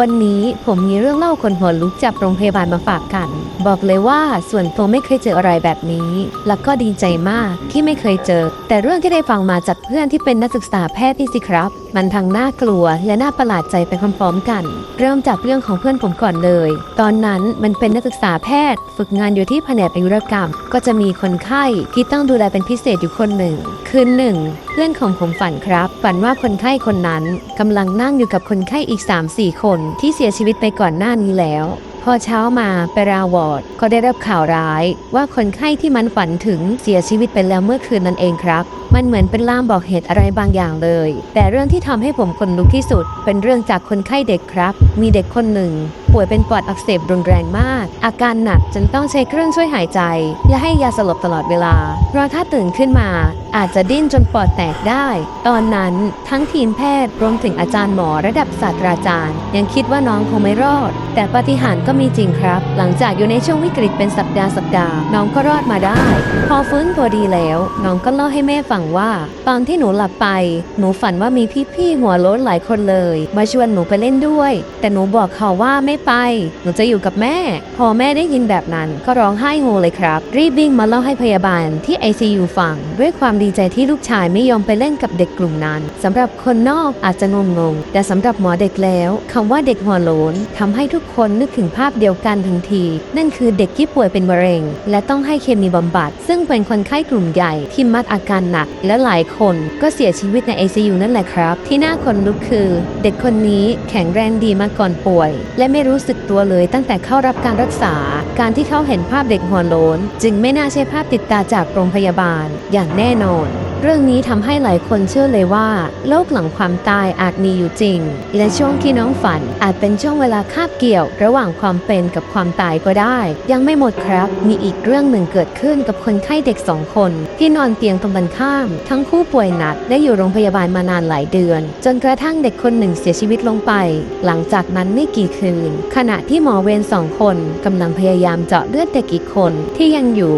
วันนี้ผมมีเรื่องเล่าคนหัวลุกจากโรงพยาบาลมาฝากกัน บอกเลยว่าส่วนตัวไม่เคยเจออะไรแบบนี้ แล้วก็ดีใจมากที่ไม่เคยเจอ แต่เรื่องที่ได้ฟังมาจากเพื่อนที่เป็นนักศึกษาแพทย์นี่สิครับ มันทั้งน่ากลัวและน่าประหลาดใจไปพร้อมๆกัน เริ่มจากเรื่องของเพื่อนผมก่อนเลย ตอนนั้นมันเป็นนักศึกษาแพทย์ ฝึกงานอยู่ที่แผนกอายุรกรรม ก็จะมีคนไข้ที่ต้องดูแลเป็นพิเศษอยู่คนหนึ่ง คืนหนึ่ง เพื่อนของผมฝันครับ ฝันว่าคนไข้คนนั้นกำลังนั่งอยู่กับคนไข้อีก 3-4 คนที่เสียชีวิตไปก่อนหน้านี้แล้ว พอเช้ามาไปราวอร์ดก็ได้รับข่าวร้าย ว่าคนไข้ที่มันฝันถึงเสียชีวิตไปแล้วเมื่อคืนนั่นเองครับ มันเหมือนเป็นล่ามบอกเหตุอะไรบางอย่างเลย แต่เรื่องที่ทำให้ผมขนลุกที่สุด เป็นเรื่องจากคนไข้เด็กครับ มีเด็กคนหนึ่งป่วยเป็นปอดอักเสบรุนแรงมาก อาการหนักจนต้องใช้เครื่องช่วยหายใจ และให้ยาสลบตลอดเวลา เพราะถ้าตื่นขึ้นมา อาจจะดิ้นจนปอดแตกได้ ตอนนั้นทั้งทีมแพทย์รวมถึงอาจารย์หมอระดับศาสตราจารย์ ยังคิดว่าน้องคงไม่รอด แต่ปาฏิหาริย์ก็มีจริงครับ หลังจากอยู่ในช่วงวิกฤตเป็นสัปดาห์สัปดาห์น้องก็รอดมาได้ พอฟื้นตัวดีแล้ว น้องก็เล่าให้แม่ฟังว่า ตอนที่หนูหลับไป หนูฝันว่ามีพี่ๆหัวโล้นหลายคนเลย มาชวนหนูไปเล่นด้วย แต่หนูบอกเขาว่าไม่ไป หนูจะอยู่กับแม่ พอแม่ได้ยินแบบนั้น ก็ร้องไห้โฮเลยครับ รีบวิ่งมาเล่าให้พยาบาลที่ ICU ฟัง ด้วยความดีใจที่ลูกชายไม่ยอมไปเล่นกับเด็กกลุ่มนั้นสำหรับคนนอกอาจจะงงงๆแต่สำหรับหมอเด็กแล้วคำว่าเด็กหัวโลนทำให้ทุกคนนึกถึงภาพเดียวกันทันที นั่นคือเด็กที่ป่วยเป็นมะเร็ง และต้องให้เคมีบำบัด ซึ่งเป็นคนไข้กลุ่มใหญ่ที่มักอาการหนัก และหลายคนก็เสียชีวิตใน ICU นั่นแหละครับ ที่น่าขนลุกคือ เด็กคนนี้แข็งแรงดีมาก่อนป่วย และไม่รู้สึกตัวเลยตั้งแต่เข้ารับการรักษา การที่เขาเห็นภาพเด็กหัวโลน จึงไม่น่าใช่ภาพติดตาจากโรงพยาบาลอย่างแน่นอน รื่องนี้ทำให้หลายคนเชื่อเลยว่า โลกหลังความตายอาจมีอยู่จริง และช่วงที่น้องฝันอาจเป็นช่วงเวลาคาบเกี่ยว ระหว่างความเป็นกับความตายก็ได้ ยังไม่หมดครับ มีอีกเรื่องหนึ่งเกิดขึ้นกับคนไข้เด็กสองคน ที่นอนเตียงตรงกันข้าม ทั้งคู่ป่วยหนักและอยู่โรงพยาบาลมานานหลายเดือน จนกระทั่งเด็กคนหนึ่งเสียชีวิตลงไป หลังจากนั้นไม่กี่คืน ขณะที่หมอเวรสองคนกำลังพยายามเจาะเลือดเด็กอีกคนที่ยังอยู่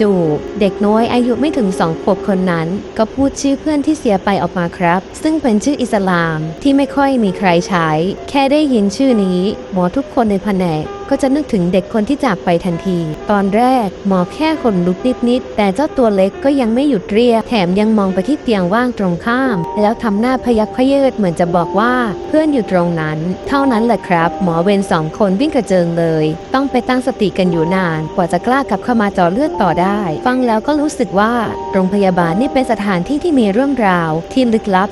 จู่ๆเด็กน้อยอายุไม่ถึงสองขวบคนนั้นก็พูดชื่อเพื่อนที่เสียไปออกมาครับ ซึ่งเป็นชื่ออิสลามที่ไม่ค่อยมีใครใช้ แค่ได้ยินชื่อนี้ หมอทุกคนในแผนก ก็จะนึกถึงเด็กคนที่จากไปทันที ตอนแรกหมอแค่ขนลุกนิดๆแต่เจ้าตัวเล็กก็ยังไม่หยุดเรียก แถมยังมองไปที่เตียงว่างตรงข้าม แล้วทำหน้าพยักพะเยิดเหมือนจะบอกว่าเพื่อนอยู่ตรงนั้น เท่านั้นแหละครับ หมอเวรสองคนวิ่งกระเจิงเลย ต้องไปตั้งสติกันอยู่นาน กว่าจะกล้ากลับเข้ามาจาะเลือดต่อได้ ฟังแล้วก็รู้สึกว่า โรงพยาบาลนี่เป็นสถานที่ที่มีเรื่องราว ที่ลึกลับ